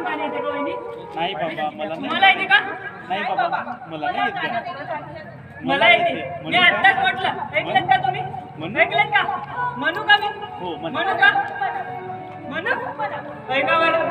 पण पाणी येते का वहिनी? नाही बाबा मला तुम्हाला नाही येते. का? नाही बाबा मला नाही येत? मला येते. मी आत्ताच? म्हटलं. ऐकलं का तुम्ही? म्हणू? ऐकलं का? म्हणू का मी? हो, म्हणू. म्हणू का? म्हणू? ऐका बरं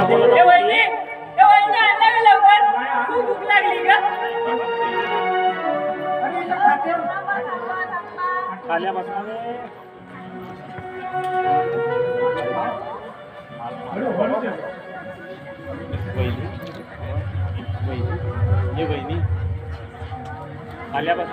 पोटी दाखवला ए वहिनी ए वहिनी आणला का लवकर खूप भूक लागली वहिनी वहिनी वहिनी आल्यापासून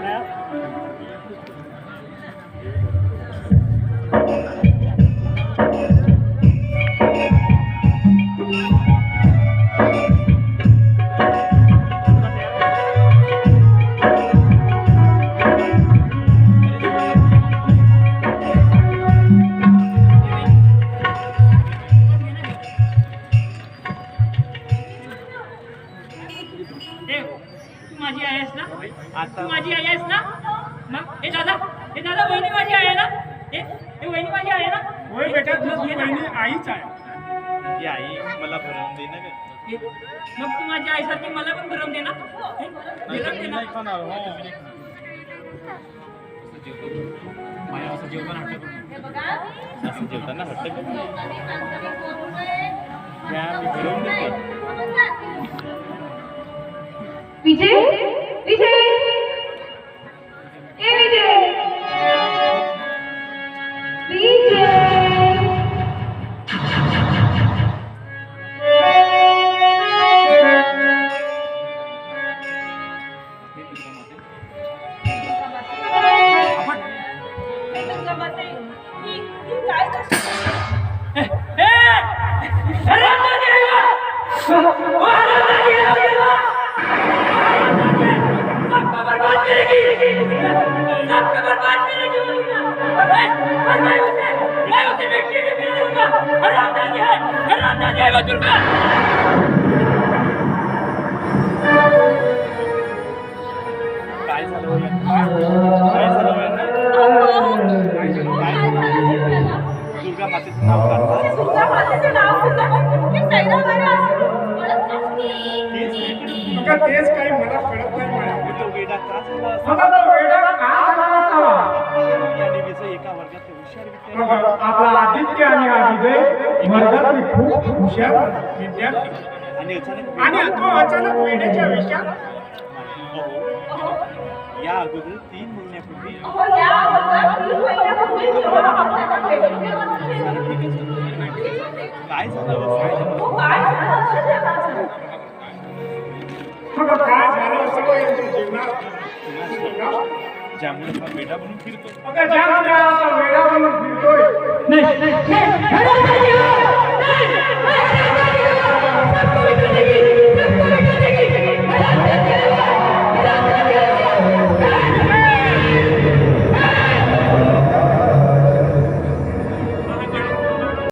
होय बेटा तुझी हे. बहिणी आईच आहे. ती आई मला भरवून दे ना मग तू माझी आईसारखी मला पण भरम दे ना? हे, दे ना? हो असं जेवताना हट्ट करू असं जेवताना हट्ट करू घ्या मी भरवून देते. विजय? विजय? काय झालं हो? काय झालं हो? दुर्गा मातेचं नाव काढतात तेच काही मला कळत नाही? मला तो वेडा का झाला आपला आदित्य आणि विजय वर्गातले खूप हुशार विद्यार्थी आणि तो अचानक वेशात अहो, या अगोदर तीन महिन्यापूर्वी काय झालं? काय झालं? मग काय झालं असावं यांच्या जीवनात ज्यामुळे हा